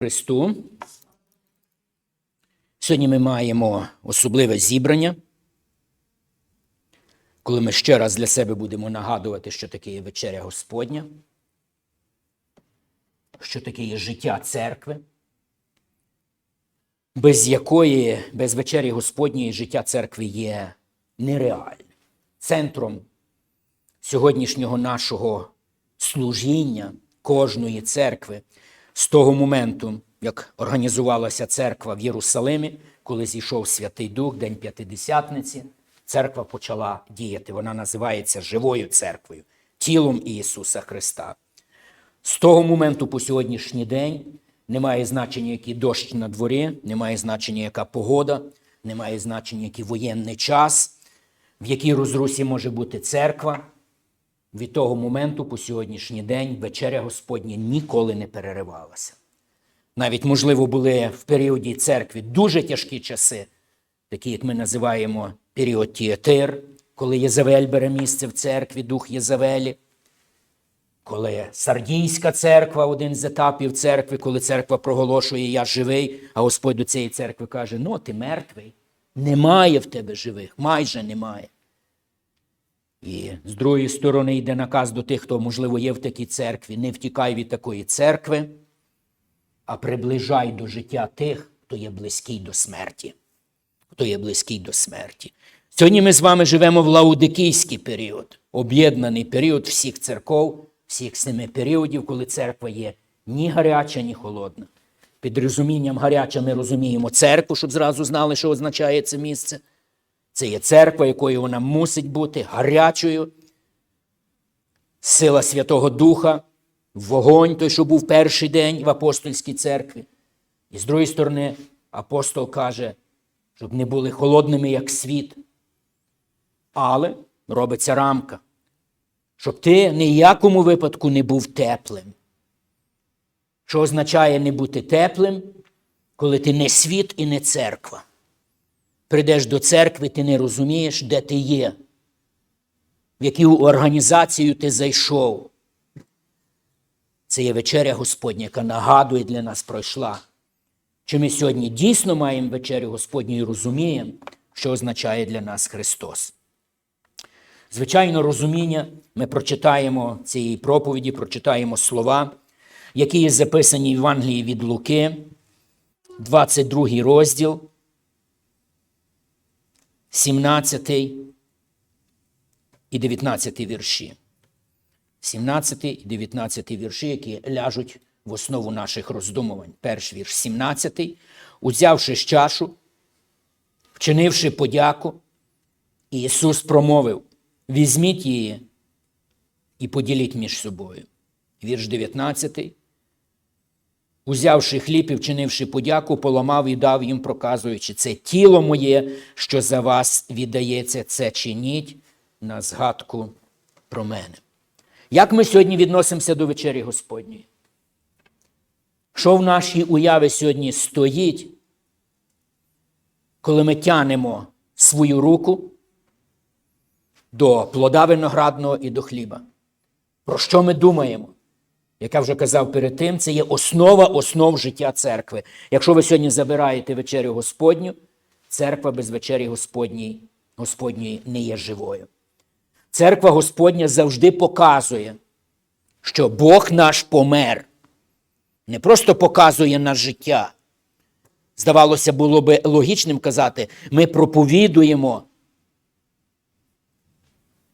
Христу. Сьогодні ми маємо особливе зібрання, коли ми ще раз для себе будемо нагадувати, що таке є вечеря Господня, що таке є життя церкви, без якої, без вечері Господньої життя церкви є нереальним. Центром сьогоднішнього нашого служіння кожної церкви з того моменту, як організувалася церква в Єрусалимі, коли зійшов Святий Дух, День П'ятидесятниці, церква почала діяти. Вона називається живою церквою, тілом Ісуса Христа. З того моменту по сьогоднішній день немає значення, який дощ на дворі, немає значення, яка погода, немає значення, який воєнний час, в якій розрусі може бути церква. Від того моменту по сьогоднішній день вечеря Господня ніколи не переривалася. Навіть, можливо, були в періоді церкви дуже тяжкі часи, такі, як ми називаємо період Тіатир, коли Єзавель бере місце в церкві, дух Єзавелі, коли Сардійська церква, один з етапів церкви, коли церква проголошує Я живий, а Господь до цієї церкви каже: Ну, ти мертвий, немає в тебе живих, майже немає. І з другої сторони йде наказ до тих, хто, можливо, є в такій церкві. Не втікай від такої церкви, а приближай до життя тих, хто є близький до смерті. Хто є близький до смерті. Сьогодні ми з вами живемо в лаудикійський період, об'єднаний період всіх церков, всіх семи періодів, коли церква є ні гаряча, ні холодна. Під розумінням гаряча ми розуміємо церкву, щоб зразу знали, що означає це місце. Це є церква, якою вона мусить бути гарячою. Сила Святого Духа, вогонь, той, що був перший день в апостольській церкві. І з другої сторони, апостол каже, щоб не були холодними, як світ. Але робиться рамка, щоб ти ніякому випадку не був теплим. Що означає не бути теплим, коли ти не світ і не церква прийдеш до церкви, ти не розумієш, де ти є, в яку організацію ти зайшов. Це є вечеря Господня, яка нагадує для нас пройшла. Чи ми сьогодні дійсно маємо вечерю Господню і розуміємо, що означає для нас Христос? Звичайно, розуміння, ми прочитаємо цієї проповіді, прочитаємо слова, які є записані в Євангелії від Луки, 22 розділ. 17 і 19 вірші. 17 і 19 вірші, які ляжуть в основу наших роздумувань. Перший вірш 17. Узявши чашу, вчинивши подяку, Ісус промовив: візьміть її і поділіть між собою. Вірш 19. Узявши хліб і вчинивши подяку, поламав і дав їм, проказуючи, це тіло моє, що за вас віддається, це чиніть на згадку про мене. Як ми сьогодні відносимося до вечері Господньої? Що в нашій уяві сьогодні стоїть, коли ми тянемо свою руку до плода виноградного і до хліба? Про що ми думаємо? Як я вже казав перед тим, це є основа основ життя церкви. Якщо ви сьогодні забираєте вечерю Господню, церква без вечері Господньої, Господньої не є живою. Церква Господня завжди показує, що Бог наш помер. Не просто показує на життя. Здавалося, було би логічним казати, ми проповідуємо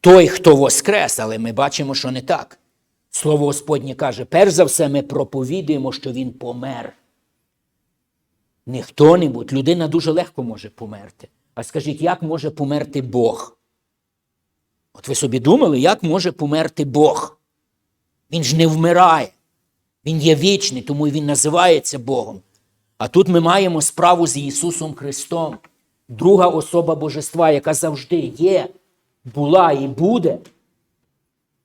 той, хто воскрес, але ми бачимо, що не так. Слово Господнє каже, перш за все, ми проповідуємо, що Він помер. Не хто-небудь, людина дуже легко може померти. А скажіть, як може померти Бог? От ви собі думали, як може померти Бог? Він ж не вмирає. Він є вічний, тому він називається Богом. А тут ми маємо справу з Ісусом Христом, друга особа Божества, яка завжди є, була і буде.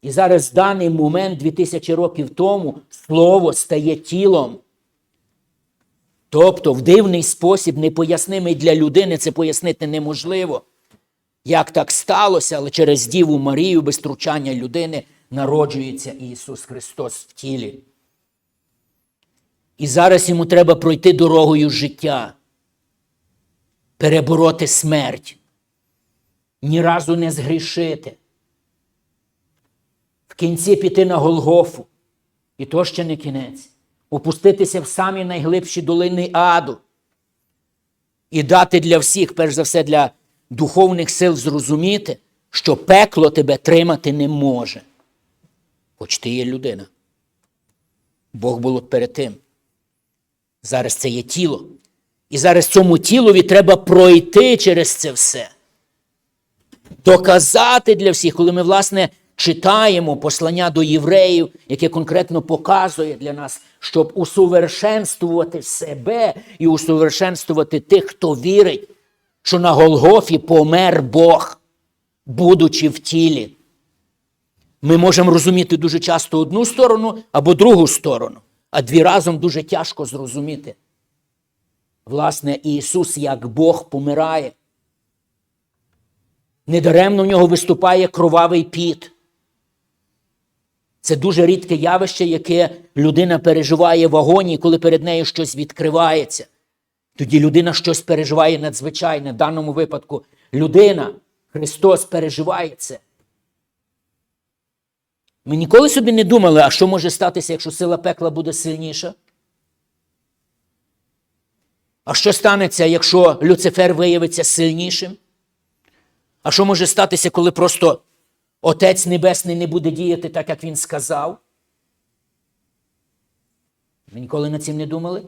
І зараз в даний момент, 2000 років тому, Слово стає тілом. Тобто, в дивний спосіб, непояснимий для людини, це пояснити неможливо. Як так сталося, але через Діву Марію, без втручання людини, народжується Ісус Христос в тілі. І зараз йому треба пройти дорогою життя, перебороти смерть, ні разу не згрішити, кінці піти на Голгофу, і то ще не кінець, опуститися в самі найглибші долини аду і дати для всіх, перш за все, для духовних сил зрозуміти, що пекло тебе тримати не може. Хоч ти є людина. Бог було перед тим. Зараз це є тіло. І зараз цьому тілові треба пройти через це все. Доказати для всіх, коли ми, власне, читаємо послання до євреїв, яке конкретно показує для нас, щоб усовершенствувати себе і усовершенствувати тих, хто вірить, що на Голгофі помер Бог, будучи в тілі. Ми можемо розуміти дуже часто одну сторону або другу сторону, а дві разом дуже тяжко зрозуміти. Власне, Ісус як Бог помирає. Недаремно в нього виступає кровавий піт. Це дуже рідке явище, яке людина переживає в агонії, коли перед нею щось відкривається. Тоді людина щось переживає надзвичайне. В даному випадку людина, Христос переживає це. Ми ніколи собі не думали, а що може статися, якщо сила пекла буде сильніша? А що станеться, якщо Люцифер виявиться сильнішим? А що може статися, коли просто Отець Небесний не буде діяти так, як він сказав? Ви ніколи над цим не думали?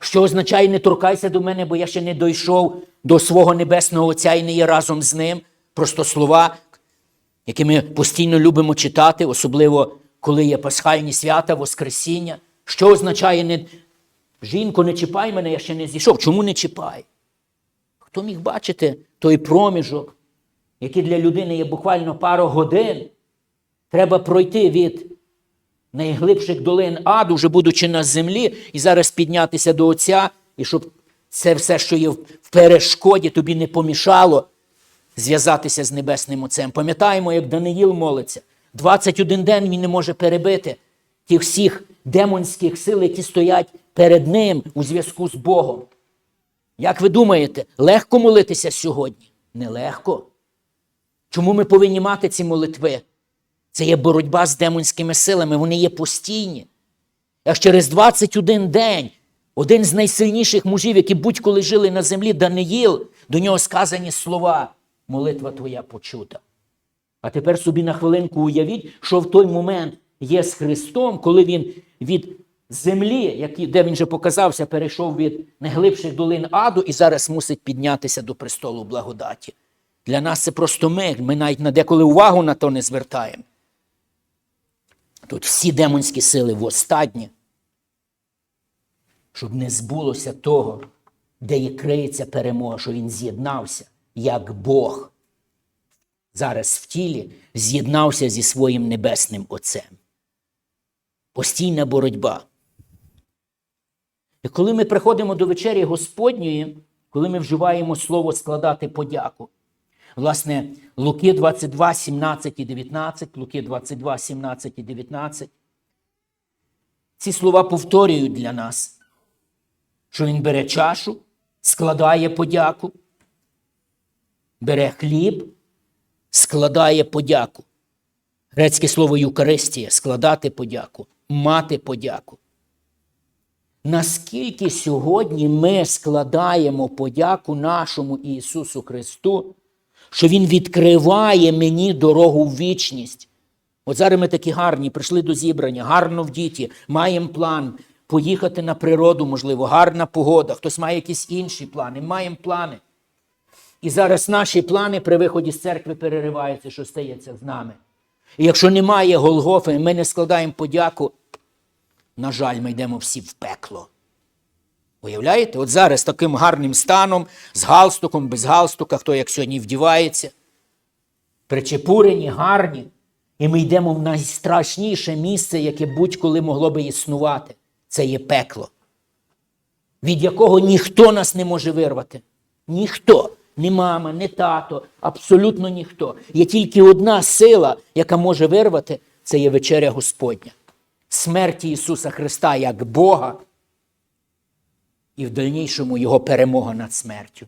Що означає не торкайся до мене, бо я ще не дійшов до свого Небесного Отця і не є разом з ним. Просто слова, які ми постійно любимо читати, особливо коли є пасхальні свята, Воскресіння. Що означає не жінко, не чіпай мене, я ще не зійшов. Чому не чіпай? Хто міг бачити той проміжок, який для людини є буквально пару годин, треба пройти від найглибших долин аду, вже будучи на землі, і зараз піднятися до Отця, і щоб це все, що є в перешкоді, тобі не помішало зв'язатися з Небесним Отцем. Пам'ятаємо, як Даниїл молиться. 21 день він не може перебити тих всіх демонських сил, які стоять перед ним у зв'язку з Богом. Як ви думаєте, легко молитися сьогодні? Нелегко. Чому ми повинні мати ці молитви? Це є боротьба з демонськими силами, вони є постійні. Аж через 21 день один з найсильніших мужів, які будь-коли жили на землі, Даниїл, до нього сказані слова: молитва твоя почута. А тепер собі на хвилинку уявіть, що в той момент є з Христом, коли він від землі, де він вже показався, перейшов від найглибших долин аду і зараз мусить піднятися до престолу благодаті. Для нас це просто ми. Ми навіть на деколи увагу на то не звертаємо. Тут всі демонські сили востаннє, щоб не збулося того, де є криється перемога, що він з'єднався як Бог. Зараз в тілі з'єднався зі своїм небесним Отцем. Постійна боротьба. І коли ми приходимо до вечері Господньої, коли ми вживаємо слово складати подяку, власне, Луки 22, 17 і 19, Луки 22, 17 і 19, ці слова повторюють для нас, що він бере чашу, складає подяку, бере хліб, складає подяку. Грецьке слово Юкаристія складати подяку, мати подяку. Наскільки сьогодні ми складаємо подяку нашому Ісусу Христу, що Він відкриває мені дорогу в вічність. От зараз ми такі гарні, прийшли до зібрання, гарно в діті, маємо план поїхати на природу, можливо, гарна погода, хтось має якісь інші плани, маємо плани. І зараз наші плани при виході з церкви перериваються, що стається з нами. І якщо немає Голгофи, ми не складаємо подяку, на жаль, ми йдемо всі в пекло. Уявляєте? От зараз таким гарним станом, з галстуком, без галстука, хто як сьогодні вдівається, причепурені, гарні, і ми йдемо в найстрашніше місце, яке будь-коли могло би існувати. Це є пекло, від якого ніхто нас не може вирвати. Ніхто. Ні мама, ні тато, абсолютно ніхто. Є тільки одна сила, яка може вирвати, це є вечеря Господня. смерті Ісуса Христа як Бога і в дальнішому Його перемога над смертю,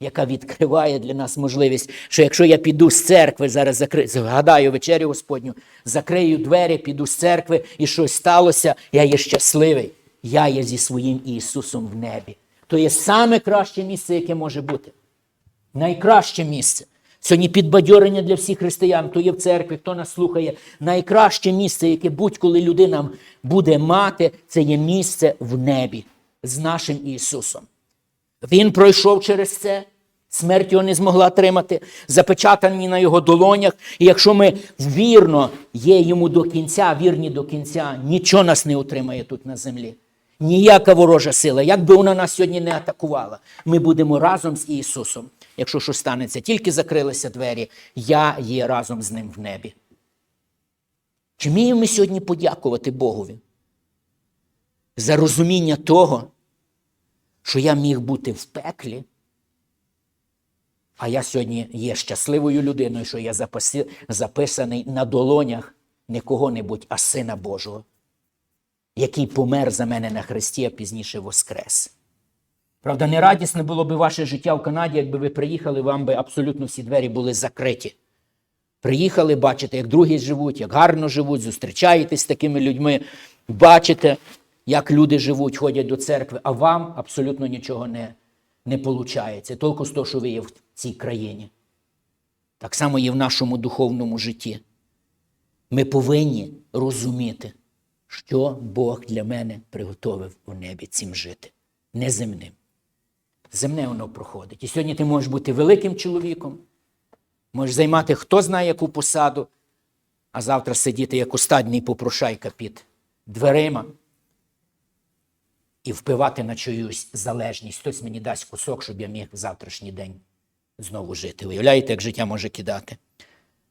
яка відкриває для нас можливість, що якщо я піду з церкви, зараз закри... згадаю вечерю Господню, закрию двері, піду з церкви і щось сталося, я є щасливий. Я є зі своїм Ісусом в небі. То є саме краще місце, яке може бути. Найкраще місце. Сьогодні підбадьорення для всіх християн, хто є в церкві, хто нас слухає. Найкраще місце, яке будь-коли людина буде мати, це є місце в небі з нашим Ісусом. Він пройшов через це, смерть його не змогла тримати, запечатані на його долонях. І якщо ми вірно є йому до кінця, вірні до кінця, нічого нас не утримає тут на землі. Ніяка ворожа сила, як би вона нас сьогодні не атакувала, ми будемо разом з Ісусом. Якщо що станеться, тільки закрилися двері, я є разом з ним в небі. Чи вміємо ми сьогодні подякувати Богові за розуміння того, що я міг бути в пеклі, а я сьогодні є щасливою людиною, що я записаний на долонях не кого-небудь, а Сина Божого, який помер за мене на хресті, а пізніше воскрес. Правда, не радісне було би ваше життя в Канаді, якби ви приїхали, вам би абсолютно всі двері були закриті. Приїхали, бачите, як другі живуть, як гарно живуть, зустрічаєтесь з такими людьми, бачите, як люди живуть, ходять до церкви, а вам абсолютно нічого не, не виходить. Тільки з того, що ви є в цій країні. Так само є в нашому духовному житті. Ми повинні розуміти, що Бог для мене приготовив у небі цим жити, неземним. Земне воно проходить. І сьогодні ти можеш бути великим чоловіком, можеш займати хто знає яку посаду, а завтра сидіти як остатній попрошайка під дверима і впивати на чиюсь залежність. Хтось мені дасть кусок, щоб я міг в завтрашній день знову жити. Уявляєте, як життя може кидати?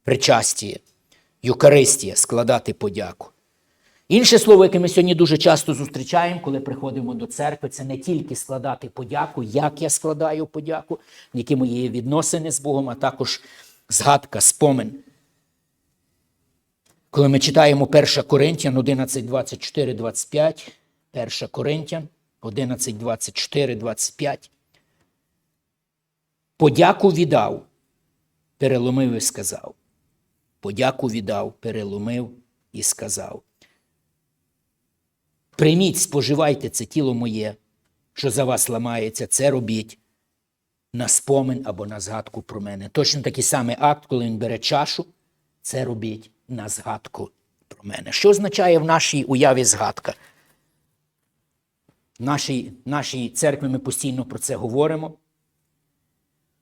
Причастіє, Юкаристія, складати подяку. Інше слово, яке ми сьогодні дуже часто зустрічаємо, коли приходимо до церкви, це не тільки складати подяку, як я складаю подяку, які мої відносини з Богом, а також згадка, спомин. Коли ми читаємо 1 Коринтян 11, 24, 25, 1 Коринтян 11, 24, 25. Подяку віддав, переломив і сказав. Подяку віддав, переломив і сказав. Прийміть, споживайте це тіло моє, що за вас ламається, це робіть на спомин або на згадку про мене. Точно такий самий акт, коли він бере чашу, це робіть на згадку про мене. Що означає в нашій уяві згадка? Нашій, нашій церкві ми постійно про це говоримо.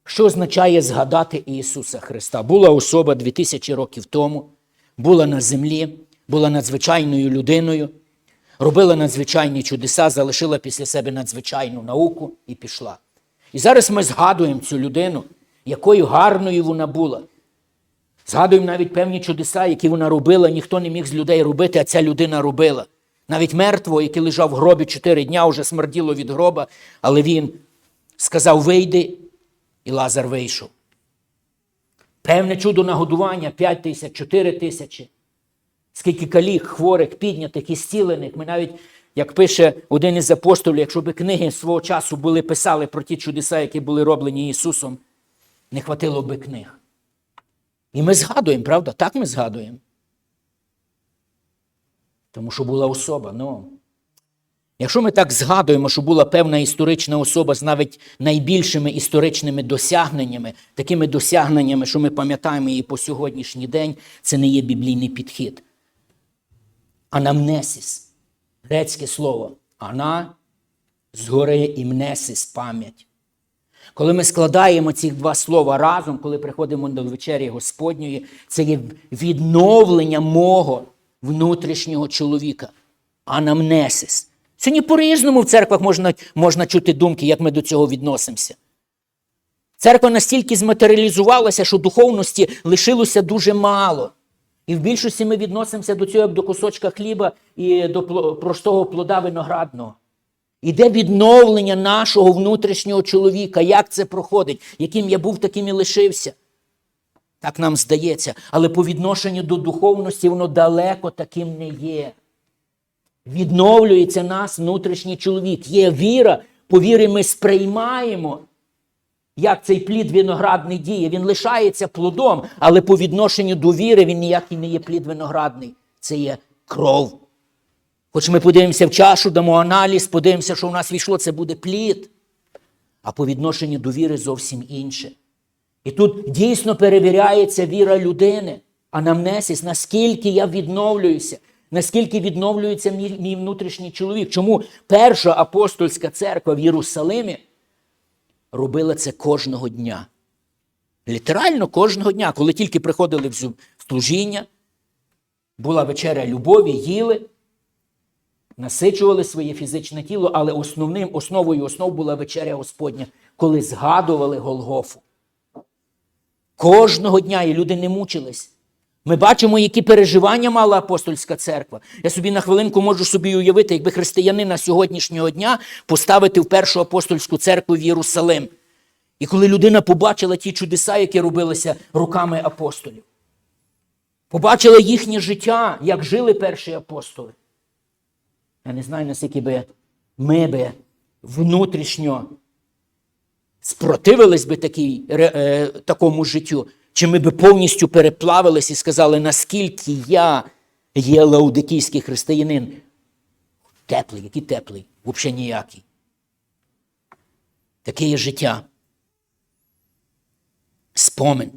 Що означає згадати Ісуса Христа? Була особа 2000 років тому, була на землі, була надзвичайною людиною, робила надзвичайні чудеса, залишила після себе надзвичайну науку і пішла. І зараз ми згадуємо цю людину, якою гарною вона була. Згадуємо навіть певні чудеса, які вона робила, ніхто не міг з людей робити, а ця людина робила. Навіть мертвого, який лежав в гробі чотири дня, вже смерділо від гроба, але він сказав: вийди, і Лазар вийшов. Певне чудо нагодування 5 тисяч, 4 тисячі. Скільки калік, хворих, піднятих і зцілених. Ми навіть, як пише один із апостолів, якщо б книги свого часу були писали про ті чудеса, які були роблені Ісусом, не хватило би книг. І ми згадуємо, правда? Так ми згадуємо. Тому що була особа. Ну, якщо ми так згадуємо, що була певна історична особа з навіть найбільшими історичними досягненнями, такими досягненнями, що ми пам'ятаємо її по сьогоднішній день, це не є біблійний підхід. Анамнесіс, грецьке слово, ана згори і мнесис пам'ять. Коли ми складаємо ці два слова разом, коли приходимо до вечері Господньої, це є відновлення мого внутрішнього чоловіка. Анамнесис. Сьогодні по-різному в церквах можна, можна чути думки, як ми до цього відносимося. Церква настільки зматеріалізувалася, що духовності лишилося дуже мало. І в більшості ми відносимося до цього як до кусочка хліба і до простого плода виноградного. Іде відновлення нашого внутрішнього чоловіка. Як це проходить? Яким я був, таким і лишився. Так нам здається. Але по відношенню до духовності воно далеко таким не є. Відновлюється нас внутрішній чоловік. Є віра, по вірі ми сприймаємо, як цей плід виноградний діє. Він лишається плодом, але по відношенню до віри він ніякий не є плід виноградний. Це є кров. Хоч ми подивимося в чашу, дамо аналіз, подивимося, що в нас війшло, це буде плід. А по відношенню до віри зовсім інше. І тут дійсно перевіряється віра людини, анамнесис, наскільки я відновлююся, наскільки відновлюється мій, мій внутрішній чоловік. Чому перша апостольська церква в Єрусалимі робила це кожного дня? Літерально кожного дня, коли тільки приходили в служіння, була вечеря любові, їли, насичували своє фізичне тіло, але основним, основою основ була вечеря Господня, коли згадували Голгофу. Кожного дня і люди не мучились. Ми бачимо, які переживання мала апостольська церква. Я собі на хвилинку можу собі уявити, якби християнина сьогоднішнього дня поставити в першу апостольську церкву в Єрусалим. І коли людина побачила ті чудеса, які робилися руками апостолів, побачила їхнє життя, як жили перші апостоли. Я не знаю, наскільки би ми би внутрішньо спротивились би такій, е, такому життю, чи ми би повністю переплавились і сказали, наскільки я є лаудикійський християнин. Теплий, який теплий, взагалі ніякий. Таке є життя. Спомин,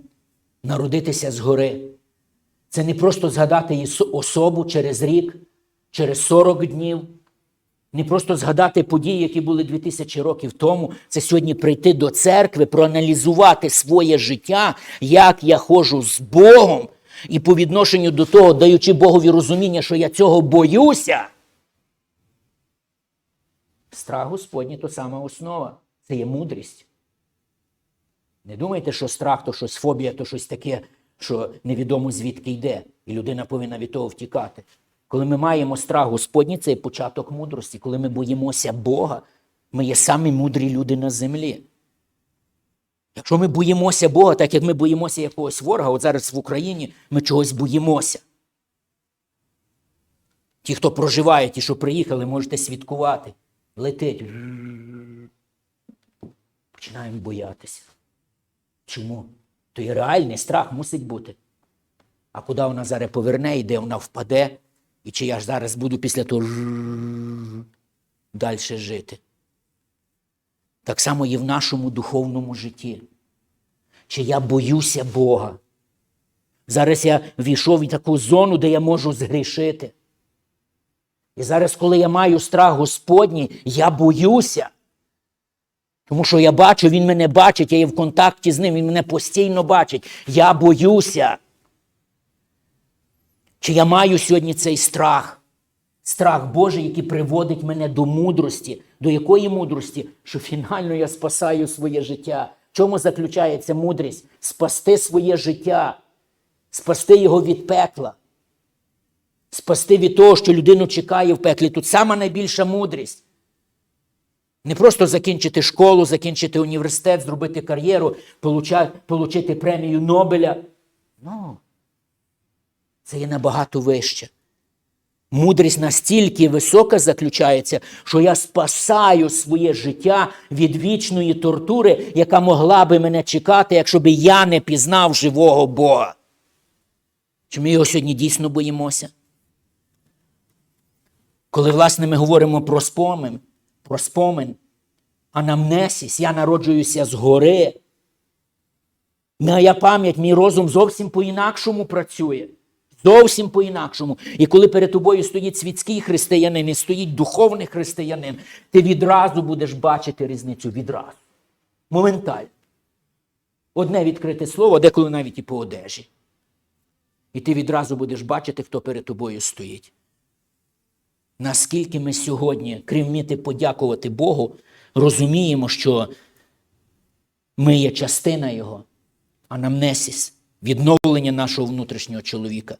народитися згори. Це не просто згадати особу через рік, через 40 днів, не просто згадати події, які були 2000 років тому. Це сьогодні прийти до церкви, проаналізувати своє життя, як я ходжу з Богом, і по відношенню до того, даючи Богові розуміння, що я цього боюся. Страх Господній то сама основа. Це є мудрість. Не думайте, що страх то щось фобія, то щось таке, що невідомо звідки йде, і людина повинна від того втікати. Коли ми маємо страх Господній, це початок мудрості. Коли ми боїмося Бога, ми є самі мудрі люди на землі. Якщо ми боїмося Бога, так як ми боїмося якогось ворога, от зараз в Україні ми чогось боїмося. Ті, хто проживає, ті, що приїхали, можете свідкувати. Летить. Починаємо боятися. Чому? То і реальний страх мусить бути. А куди вона зараз поверне і де вона впаде, і чи я ж зараз буду після того далі жити. Так само і в нашому духовному житті. Чи я боюся Бога? Зараз я війшов в таку зону, де я можу згрішити. І зараз, коли я маю страх Господній, я боюся. Тому що я бачу, він мене бачить, я є в контакті з ним, він мене постійно бачить. Я боюся. Чи я маю сьогодні цей страх? Страх Божий, який приводить мене до мудрості. До якої мудрості? Що фінально я спасаю своє життя. В чому заключається мудрість? Спасти своє життя, спасти його від пекла, спасти від того, що людину чекає в пеклі. Тут сама найбільша мудрість. Не просто закінчити школу, закінчити університет, зробити кар'єру, получа- получити премію Нобеля. Ну, це є набагато вище. Мудрість настільки висока заключається, що я спасаю своє життя від вічної тортури, яка могла би мене чекати, якщо би я не пізнав живого Бога. Чи ми його сьогодні дійсно боїмося? Коли, власне, ми говоримо про спомин, про спомин, анамнесіс, я народжуюся згори. Моя пам'ять, мій розум зовсім по-інакшому працює. Зовсім по-інакшому. І коли перед тобою стоїть світський християнин і стоїть духовний християнин, ти відразу будеш бачити різницю відразу. Моментально. Одне відкрите слово, деколи навіть і по одежі. І ти відразу будеш бачити, хто перед тобою стоїть. Наскільки ми сьогодні, крім вміти подякувати Богу, розуміємо, що ми є частина Його, анамнесіс, відновлення нашого внутрішнього чоловіка.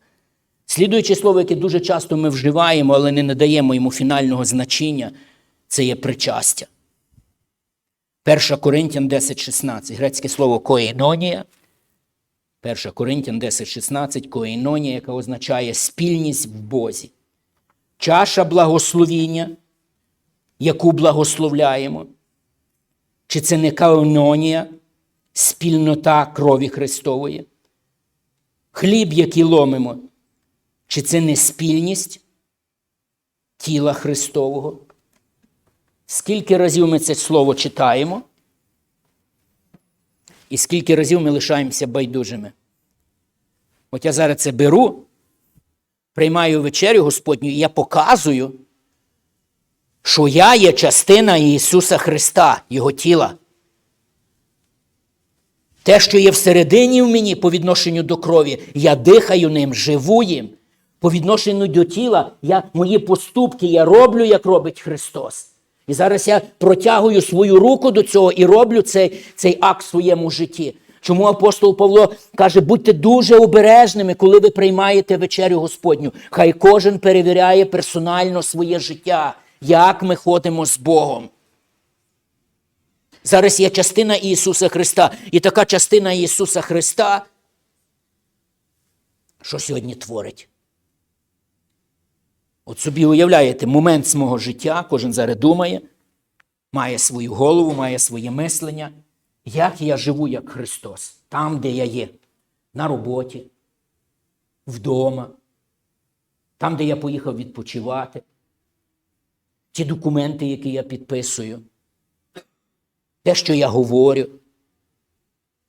Слідуюче слово, яке дуже часто ми вживаємо, але не надаємо йому фінального значення, це є причастя. 1 Коринтян 10,16, грецьке слово коїнонія. 1 Коринтян 10,16, коїнонія, яка означає спільність в Бозі. чаша благословіння, яку благословляємо? Чи це не каононія, спільнота крові Христової? Хліб, який ломимо, чи це не спільність тіла Христового? Скільки разів ми це слово читаємо? І скільки разів ми лишаємося байдужими? От я зараз це беру, приймаю вечерю Господню, і я показую, що я є частина Ісуса Христа, Його тіла. Те, що є всередині в мені по відношенню до крові, я дихаю ним, живу їм. По відношенню до тіла, я, мої поступки я роблю, як робить Христос. І зараз я протягую свою руку до цього і роблю цей, цей акт в своєму житті. Чому апостол Павло каже, будьте дуже обережними, коли ви приймаєте вечерю Господню. Хай кожен перевіряє персонально своє життя, як ми ходимо з Богом. Зараз є частина Ісуса Христа. І така частина Ісуса Христа, що сьогодні творить? От собі уявляєте, момент з мого життя, кожен зараз думає, має свою голову, має своє мислення. Як я живу як Христос, там, де я є, на роботі, вдома, там, де я поїхав відпочивати, ті документи, які я підписую, те, що я говорю.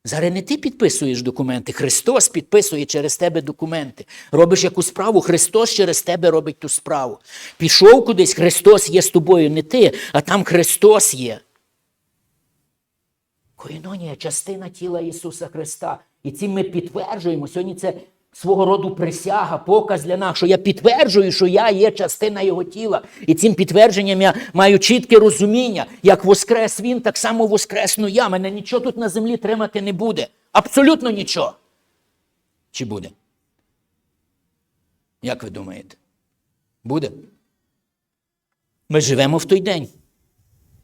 Зараз не ти підписуєш документи, Христос підписує через тебе документи. Робиш якусь справу, Христос через тебе робить ту справу. Пішов кудись, Христос є з тобою, не ти, а там Христос є. Коїнонія частина тіла Ісуса Христа. І цим ми підтверджуємо. Сьогодні це свого роду присяга, показ для нас, що я підтверджую, що я є частина Його тіла. І цим підтвердженням я маю чітке розуміння, як воскрес Він, так само воскресну я. Мене нічого тут на землі тримати не буде. Абсолютно нічого. Чи буде? Як ви думаєте? Буде? Ми живемо в той день.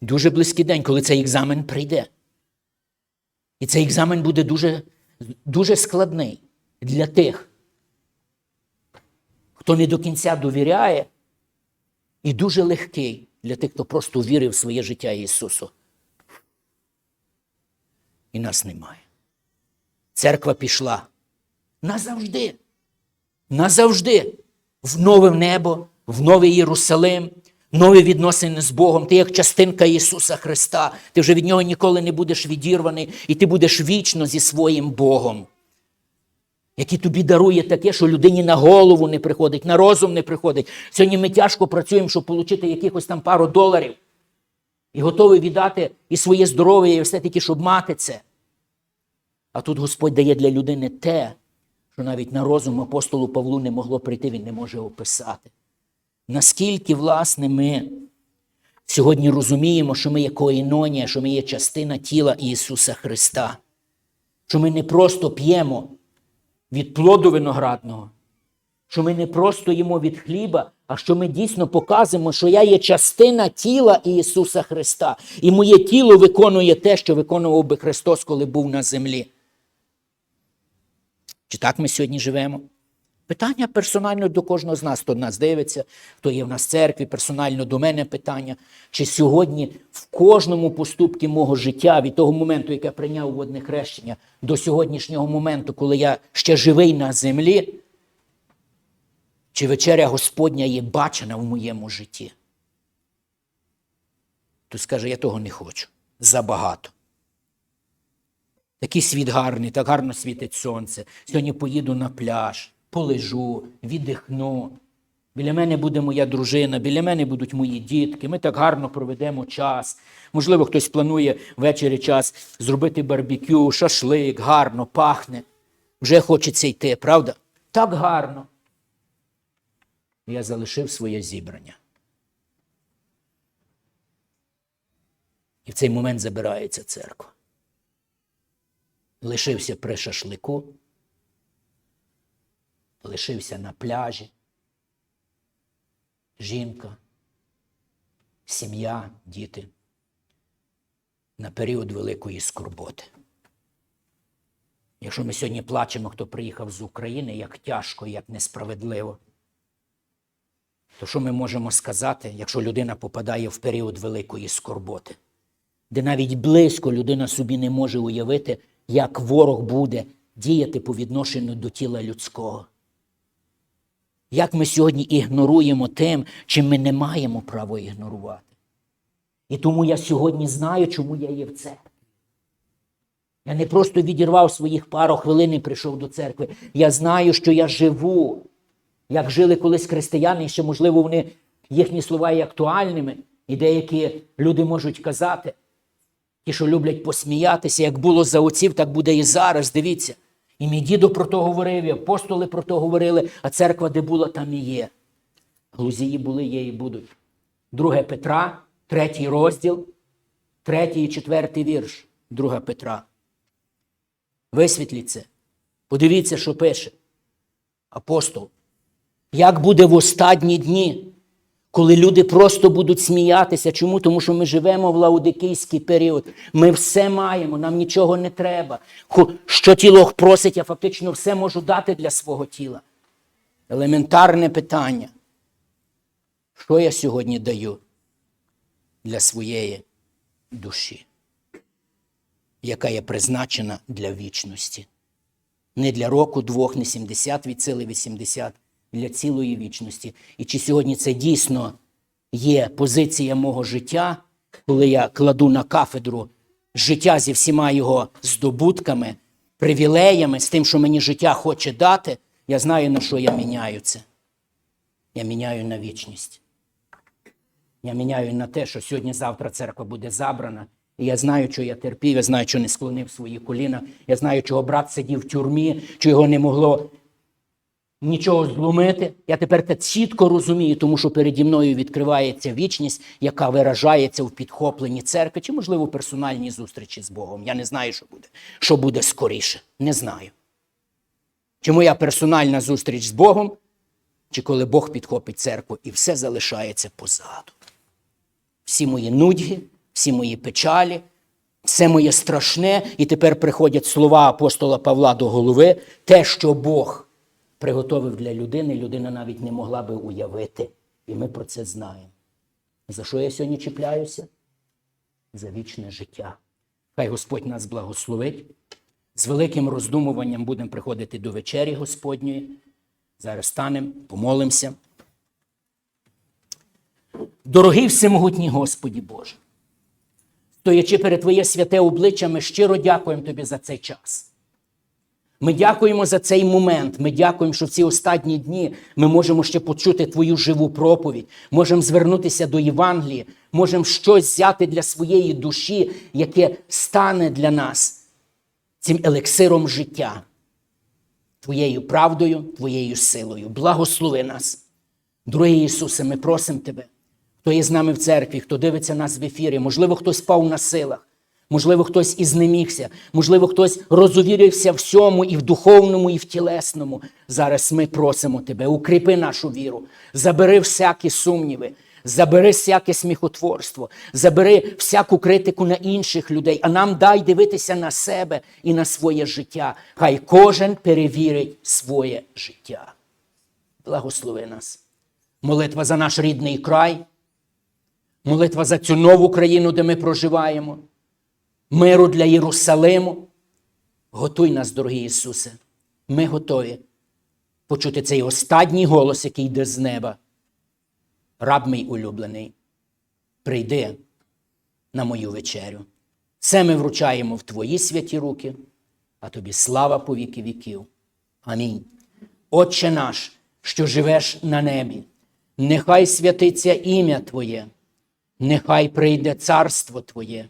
Дуже близький день, коли цей екзамен прийде. І цей екзамен буде дуже, дуже складний для тих, хто не до кінця довіряє, і дуже легкий для тих, хто просто вірив в своє життя Ісусу. І нас немає. Церква пішла назавжди. Назавжди в нове небо, в новий Єрусалим, нові відносини з Богом. Ти як частинка Ісуса Христа. Ти вже від Нього ніколи не будеш відірваний, і ти будеш вічно зі своїм Богом, який тобі дарує таке, що людині на голову не приходить, на розум не приходить. Сьогодні ми тяжко працюємо, щоб отримати якихось там пару доларів. І готові віддати і своє здоров'я, і все таки, щоб мати це. А тут Господь дає для людини те, що навіть на розум апостолу Павлу не могло прийти, він не може описати. Наскільки, власне, ми сьогодні розуміємо, що ми є коїнонія, що ми є частина тіла Ісуса Христа, що ми не просто п'ємо від плоду виноградного, що ми не просто їмо від хліба, а що ми дійсно показуємо, що я є частина тіла Ісуса Христа. І моє тіло виконує те, що виконував би Христос, коли був на землі. Чи так ми сьогодні живемо? Питання персонально до кожного з нас, хто нас дивиться, хто є в нас в церкві, персонально до мене питання. Чи сьогодні в кожному поступці мого життя, від того моменту, як я прийняв водне хрещення, до сьогоднішнього моменту, коли я ще живий на землі, чи вечеря Господня є бачена в моєму житті? Хтось скаже, я того не хочу. Забагато. Такий світ гарний, так гарно світить сонце. Сьогодні поїду на пляж, полежу, віддихну. Біля мене буде моя дружина, біля мене будуть мої дітки. Ми так гарно проведемо час. Можливо, хтось планує ввечері час зробити барбекю, шашлик, гарно, пахне. Вже хочеться йти, правда? Так гарно. Я залишив своє зібрання. І в цей момент забирається церква лишився при шашлику, лишився на пляжі, жінка, сім'я, діти на період великої скорботи. Якщо ми сьогодні плачемо, хто приїхав з України, як тяжко, як несправедливо, то що ми можемо сказати, якщо людина попадає в період великої скорботи, де навіть близько людина собі не може уявити, як ворог буде діяти по відношенню до тіла людського? Як ми сьогодні ігноруємо тим, чим ми не маємо права ігнорувати? І тому я сьогодні знаю, чому я є в церкві. Я не просто відірвав своїх пару хвилин і прийшов до церкви. Я знаю, що я живу, як жили колись християни, і ще, можливо, вони, їхні слова є актуальними, і деякі люди можуть казати, ті, що люблять посміятися, як було за отців, так буде і зараз. Дивіться. І мій дідо про то говорив, і апостоли про то говорили, а церква, де була, там і є. Глузії були, є і будуть. Друге Петра, третій розділ, третій і четвертий вірш. Друга Петра. Висвітліть це. Подивіться, що пише апостол. Як буде в останні дні, коли люди просто будуть сміятися. Чому? Тому що ми живемо в лаудикійський період. Ми все маємо, нам нічого не треба. Що тіло просить, я фактично все можу дати для свого тіла. Елементарне питання. Що я сьогодні даю для своєї душі, яка є призначена для вічності? Не для року, двох, не 70 від сили 80, для цілої вічності. І чи сьогодні це дійсно є позиція мого життя, коли я кладу на кафедру життя зі всіма його здобутками, привілеями, з тим, що мені життя хоче дати, я знаю, на що я міняю це. Я міняю на вічність. Я міняю на те, що сьогодні-завтра церква буде забрана. І я знаю, що я терпів, я знаю, що не склонив свої коліна. Я знаю, чого брат сидів в тюрмі, що його не могло нічого зломити. Я тепер це чітко розумію, тому що переді мною відкривається вічність, яка виражається в підхопленні церкви, чи, можливо, персональній зустрічі з Богом. Я не знаю, що буде. Що буде скоріше. Не знаю. Чи моя персональна зустріч з Богом, чи коли Бог підхопить церкву і все залишається позаду. Всі мої нудьги, всі мої печалі, все моє страшне, і тепер приходять слова апостола Павла до голови, те, що Бог приготовив для людини, людина навіть не могла би уявити. І ми про це знаємо. За що я сьогодні чіпляюся? За вічне життя. Хай Господь нас благословить. З великим роздумуванням будемо приходити до вечері Господньої. Зараз станемо, помолимося. Дорогий всемогутній Господі Боже, стоячи перед Твоє святе обличчя, ми щиро дякуємо Тобі за цей час. Ми дякуємо за цей момент. Ми дякуємо, що в ці останні дні ми можемо ще почути Твою живу проповідь, можемо звернутися до Євангелії, можемо щось взяти для своєї душі, яке стане для нас цим елексиром життя, Твоєю правдою, Твоєю силою. Благослови нас. Дорогий Ісусе, ми просимо Тебе, хто є з нами в церкві, хто дивиться нас в ефірі, можливо, хтось спав на силах, можливо, хтось і знемігся, можливо, хтось розувірився всьому і в духовному, і в тілесному. Зараз ми просимо Тебе, укріпи нашу віру, забери всякі сумніви, забери всяке сміхотворство, забери всяку критику на інших людей, а нам дай дивитися на себе і на своє життя. Хай кожен перевірить своє життя. Благослови нас. Молитва за наш рідний край, молитва за цю нову країну, де ми проживаємо, миру для Єрусалиму. Готуй нас, дорогі Ісусе. Ми готові почути цей останній голос, який йде з неба. Раб мій улюблений, прийди на мою вечерю. Все ми вручаємо в Твої святі руки, а тобі слава по віки віків. Амінь. Отче наш, що живеш на небі, нехай святиться ім'я Твоє, нехай прийде царство Твоє,